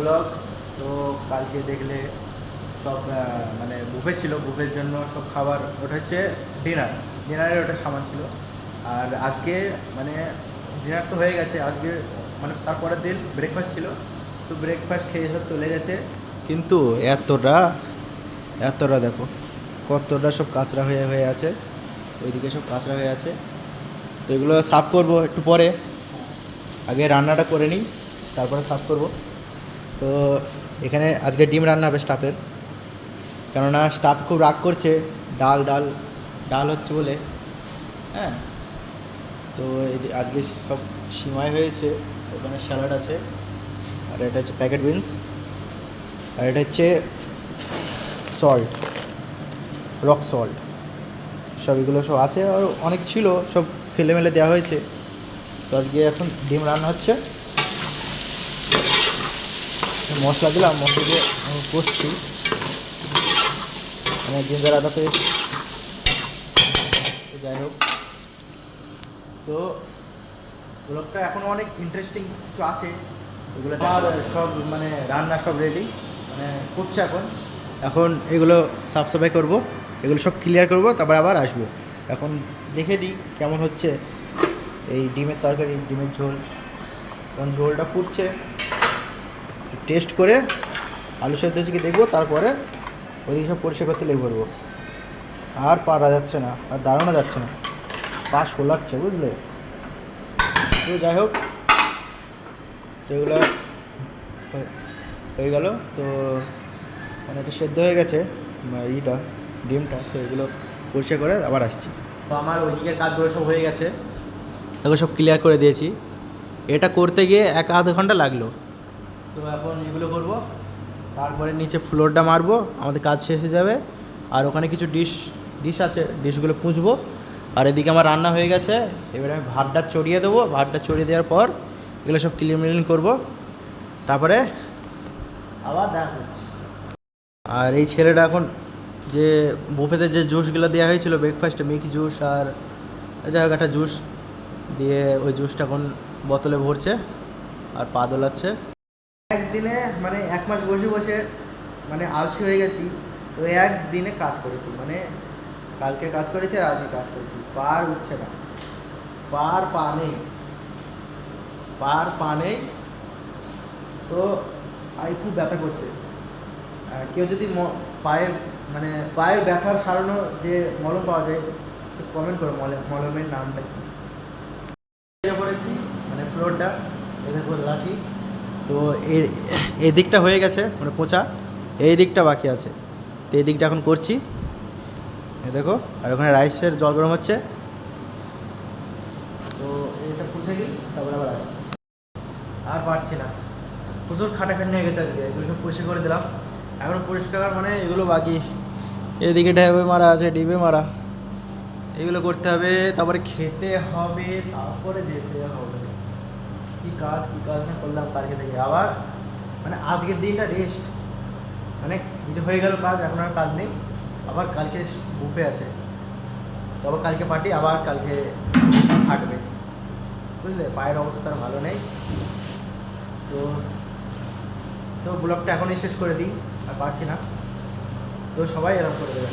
Blog তো কালকে দেখলে সব মানে বুফে ছিল বুফের জন্য সব খাবার, ওটা হচ্ছে ডিনার ডিনারের ওটা সামান ছিল। আর আজকে মানে ডিনার তো হয়ে গেছে, আজকে মানে তারপরের দিন ব্রেকফাস্ট ছিল, তো ব্রেকফাস্ট খেয়ে সব চলে গেছে। কিন্তু এতটা এতটা দেখো, কতটা সব কাঁচরা হয়ে হয়ে আছে, ওইদিকে সব কাঁচরা হয়ে আছে। তো এগুলো সাফ করব একটু পরে। আগে রান্নাটা করে নিই, তারপরে সাফ করব। তো এখানে আজকে ডিম রান্না হবে স্টাফের। কেননা স্টাফ খুব রাগ করছে, ডাল ডাল ডাল হচ্ছে বলে। হ্যাঁ? তো এই যে আজকে সব সিমাই হয়েছে, ওখানে স্যালাড আছে, আর এটা হচ্ছে প্যাকেট বিনস আর এটা হচ্ছে সল্ট রক সল্ট সব এগুলো সব আছে, আর অনেক ছিল, সব ফেলে মেলে দেওয়া হয়েছে। তো আজকে এখন ডিম রান্না হচ্ছে। মশলা দিলাম মশলা দিয়ে আমি কষছি। মানে জিঞ্জার আদা পেস্ট। যাই হোক। তো ব্লগটা এখনও অনেক ইন্টারেস্টিং কিছু আছে। এগুলো আমার সব মানে রান্না সব রেডি মানে করছে এখন। এখন এগুলো সাফ সাফাই করব। এগুলো সব ক্লিয়ার করব তারপর আবার আসব। এখন দেখে দিই কেমন হচ্ছে। এই ডিমের তরকারি ডিমের ঝোল। এখন ঝোলটা ফুটছে। টেস্ট করে আলু সেদ্ধ থেকে দেখব, তারপরে ওই সব পরিষ্কার করতে লেগে পড়ব আর পারা যাচ্ছে না, আর দাঁড়ানো যাচ্ছে না। পা শোলাচ্ছে, বুঝলে? তো যাই হোক, তো এগুলো হয়ে- গেল। তো অনেকটা সেদ্ধ হয়ে গেছে ইটা, ডিমটা, তো এগুলো পরিষ্কার করে আবার আসছি। তো আমার ওইদিকের কাজগুলো সব হয়ে গেছে। এগুলো সব ক্লিয়ার করে দিয়েছি। এটা করতে গিয়ে এক আধ ঘণ্টা লাগল। তো এখন এগুলো করব। তারপরে নিচে ফ্লোরটা মারবো, আমাদের কাজ শেষ হয়ে যাবে। আর ওখানে কিছু ডিশ ডিশ আছে ডিশগুলো পুঁজবো। আর এদিকে আমার রান্না হয়ে গেছে, এবারে আমি ভাতটা চড়িয়ে দেবো। ভাতটা চড়িয়ে দেওয়ার পর এগুলো সব ক্লিন মিলিন করব। তারপরে আবার দেখা হচ্ছে। আর এই ছেলেটা এখন যে বুফেতে যে জুসগুলো দেওয়া হয়েছিল ব্রেকফাস্টে মিক্স জুস আর যাই হোক একটা জুস দিয়ে ওই জুসটা এখন বোতলে ভরছে আর পা দোলাচ্ছে। একদিনে মানে এক মাস বসে বসে মানে আলসি হয়ে গেছি, তো একদিনে কাজ করেছি মানে কালকে কাজ করেছি আর আজকে কাজ করেছি, পার উঠছে না, পার পা নেই, পার পা নেই, তো আই খুব ব্যথা করছে। কেউ যদি পায়ের মানে পায়ের ব্যথার সারানো যে মলম পাওয়া যায় কমেন্ট করো মলম মলমের নামটা কি? পড়েছি মানে ফ্লোরটা এ দেখো লাঠি। তো এই দিকটা হয়ে গেছে মানে পোঁচা। এই দিকটা বাকি আছে। তো এই দিকটা এখন করছি। এ দেখো, আর ওখানে রাইসের জল গরম হচ্ছে। তো এটা পুছে গেল, তারপরে আবার আসছি। আর পারছি না। প্রচুর খাটাখাটি হয়ে গেছে আজকে, এগুলো সব পরিষ্কার করে দিলাম। এখন পরিষ্কার মানে এগুলো বাকি। এদিকে ড্যাবে মারা আছে, ডিবে মারা। এগুলো করতে হবে, তারপরে খেতে হবে, তারপরে যেতে হবে। কি কাজ কি কাজ না করলাম কালকে থেকে আবার মানে আজকের দিনটা রেস্ট মানে কিছু হয়ে গেল কাজ, এখন আর কাজ নেই। আবার কালকে বুফে আছে। তো আবার কালকে পার্টি আবার কালকে থাকবে। বুঝলে? পায়ের অবস্থা ভালো নেই। তো তো ব্লগটা এখনই শেষ করে দিই, আর পারছি না। তো সবাই এরকম করে দেবে।